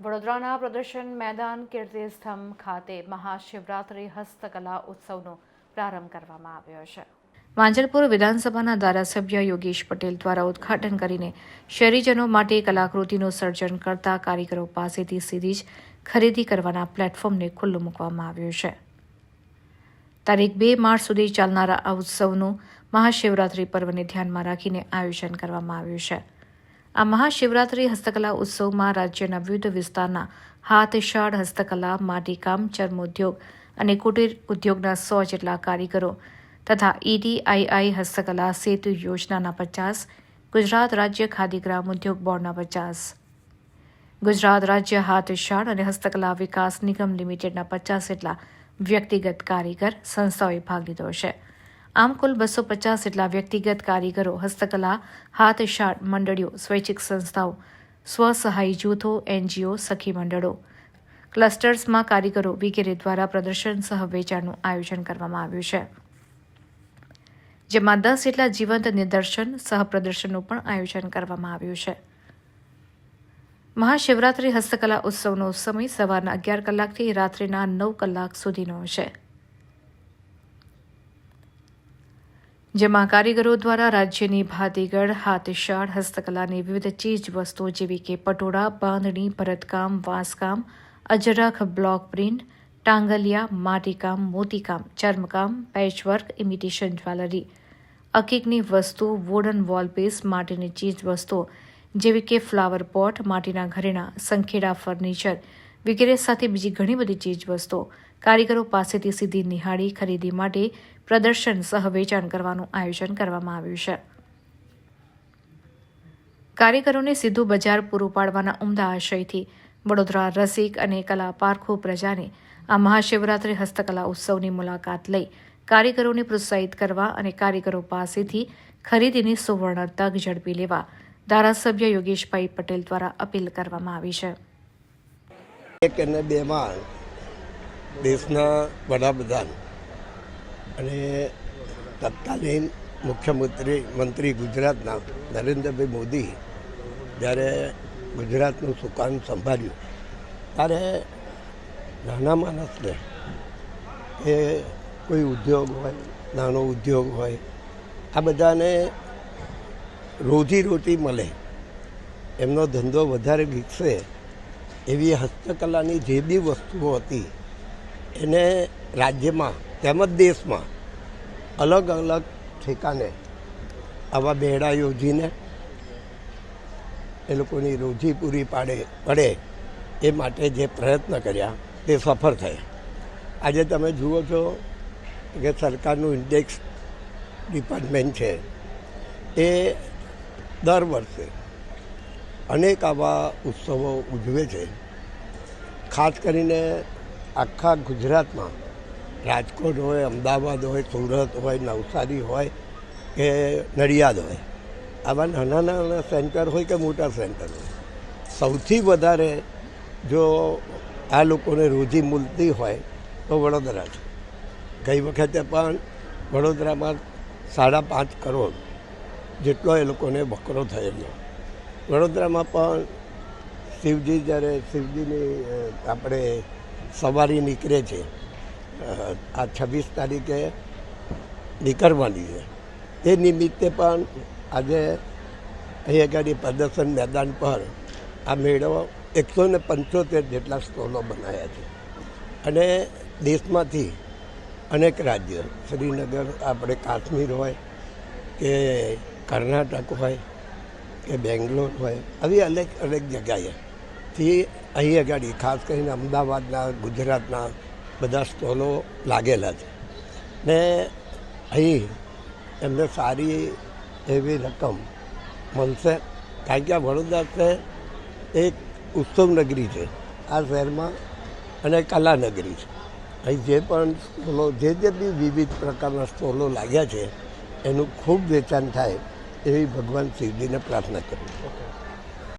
વડોદરાના પ્રદર્શન મેદાન કીર્તિસ્તંભ ખાતે મહાશિવરાત્રિ હસ્તકલા ઉત્સવનો પ્રારંભ કરવામાં આવ્યો છે. માંજલપુર વિધાનસભાના ધારાસભ્ય યોગેશ પટેલ દ્વારા ઉદ્ઘાટન કરીને શહેરીજનો માટે કલાકૃતિનું સર્જન કરતા કારીગરો પાસેથી સીધી જ ખરીદી કરવાના પ્લેટફોર્મને ખુલ્લું મૂકવામાં આવ્યું છે. તારીખ બે માર્ચ સુધી ચાલનારા આ ઉત્સવનું મહાશિવરાત્રિ પર્વને ધ્યાનમાં રાખીને આયોજન કરવામાં આવ્યું છે. આ મહાશિવરાત્રિ હસ્તકલા ઉત્સવમાં રાજ્યના વિવિધ વિસ્તારના હાથશાળ હસ્તકલા, માટીકામ, ચર્મોદ્યોગ અને કુટીર ઉદ્યોગના સો જેટલા કારીગરો તથા ઈડીઆઈઆઈ હસ્તકલા સેતુ યોજનાના પચાસ, ગુજરાત રાજ્ય ખાદી ગ્રામ ઉદ્યોગ બોર્ડના પચાસ. ગુજરાત રાજ્ય હાથશાળ અને હસ્તકલા વિકાસ નિગમ લિમિટેડના પચાસ જેટલા વ્યક્તિગત કારીગર સંસ્થાઓએ ભાગ લીધો છે. આમ કુલ બસો પચાસ જેટલા વ્યક્તિગત કારીગરો, હસ્તકલા, હાથશાળ મંડળીઓ, સ્વૈચ્છિક સંસ્થાઓ, સ્વસહાય જૂથો, એનજીઓ, સખી મંડળો, ક્લસ્ટર્સમાં કારીગરો વગેરે દ્વારા પ્રદર્શન સહ વેચાણનું આયોજન કરવામાં આવ્યું છે. જેમાં દસ જેટલા જીવંત નિદર્શન સહ પ્રદર્શનનું પણ આયોજન કરવામાં આવ્યું છે. મહાશિવરાત્રિ હસ્તકલા ઉત્સવનો સમય સવારના અગિયાર કલાકથી રાત્રિના નવ કલાક સુધીનો છે. જેમાં કારીગરો દ્વારા રાજ્યની ભાતીગળ, હાથશાળ, હસ્તકલાની વિવિધ ચીજ વસ્તુઓ જેવી કે પટોળા, બાંધણી, ભરતકામ, વાંસકામ, અજરખ, બ્લોક પ્રિન્ટ, ટાંગલિયા, માટીકામ, મોતીકામ, ચર્મકામ, પેચવર્ક, ઇમિટેશન જ્વેલરી. અકીકની વસ્તુ વુડન વોલપીસ માટીની ચીજ વસ્તુઓ જેવી કે ફ્લાવર પોટ માટીના ઘરેણાં, સંખેડા ફર્નિચર વગેરે સાથે બીજી ઘણી બધી ચીજવસ્તુઓ કારીગરો પાસેથી સીધી નિહાળી ખરીદી માટે પ્રદર્શન સહ વેચાણ કરવાનું આયોજન કરવામાં આવ્યું છે. કારીગરોને સીધું બજાર પૂરું પાડવાના ઉમદા આશયથી વડોદરા રસિક અને કલા પારખો પ્રજાને આ મહાશિવરાત્રિ હસ્તકલા ઉત્સવની મુલાકાત લઈ કારીગરોને પ્રોત્સાહિત કરવા અને કારીગરો પાસેથી ખરીદીની સુવર્ણ તક ઝડપી લેવા ધારાસભ્ય યોગેશભાઈ પટેલ દ્વારા અપીલ કરવામાં આવી છે. એક અને બેમાં દેશના વડાપ્રધાન અને તત્કાલીન મુખ્યમંત્રી, મંત્રી ગુજરાતના નરેન્દ્રભાઈ મોદી જ્યારે ગુજરાતનું સુકાન સંભાળ્યું, ત્યારે નાના માણસને એ કોઈ ઉદ્યોગ હોય, નાનો ઉદ્યોગ હોય, આ બધાને રોજી રોટી મળે. એમનો ધંધો વધારે વિકસે એવી હસ્તકલાની જે બી વસ્તુઓ હતી, એને રાજ્યમાં તેમજ દેશમાં અલગ અલગ ઠેકાને આવા બેડા યોજીને એ લોકોની રોજી પૂરી પાડે, પડે એ માટે જે પ્રયત્ન કર્યા, તે સફળ થયા. આજે તમે જુઓ છો કે સરકારનું ઇન્ડેક્સ ડિપાર્ટમેન્ટ છે, એ દર વર્ષે અનેક આવા ઉત્સવો ઉજવે છે. ખાસ કરીને આખા ગુજરાતમાં રાજકોટ હોય, અમદાવાદ હોય, સુરત હોય, નવસારી હોય કે નડિયાદ હોય, આવા નાના નાના સેન્ટર હોય કે મોટા સેન્ટર હોય. સૌથી વધારે જો આ લોકોને રોજી મૂલતી હોય તો વડોદરા છે. ગઈ વખતે પણ વડોદરામાં સાડા પાંચ કરોડ જેટલો એ લોકોને બકરો થયેલો. વડોદરામાં પણ શિવજી જ્યારે શિવજીની આપણે સવારી નીકળે છે આ છવ્વીસ તારીખે નીકળવાની છે. એ નિમિત્તે પણ આજે અહીં આગળ પ્રદર્શન મેદાન પર આ મેળો એકસો ને પંચોતેર જેટલા સ્ટોલો બનાવ્યા છે. અને દેશમાંથી અનેક રાજ્ય, શ્રીનગર, આપણે કાશ્મીર હોય કે કર્ણાટક હોય કે બેંગ્લોર હોય, આવી અનેક અનેક જગ્યાએથી અહીં આગળ ખાસ કરીને અમદાવાદના, ગુજરાતના બધા સ્ટોલો લાગેલા છે. ને અહીં એમને સારી એવી રકમ મળશે. કારણ કે આ વડોદરા છે એક ઉત્સવ નગરી છે. આ શહેરમાં અને કલા નગરી છે. અહીં જે પણ સ્ટોલો જે જે બી વિવિધ પ્રકારના સ્ટોલો લાગ્યા છે, એનું ખૂબ વેચાણ થાય. એવી ભગવાન શિવજીને પ્રાર્થના કરું.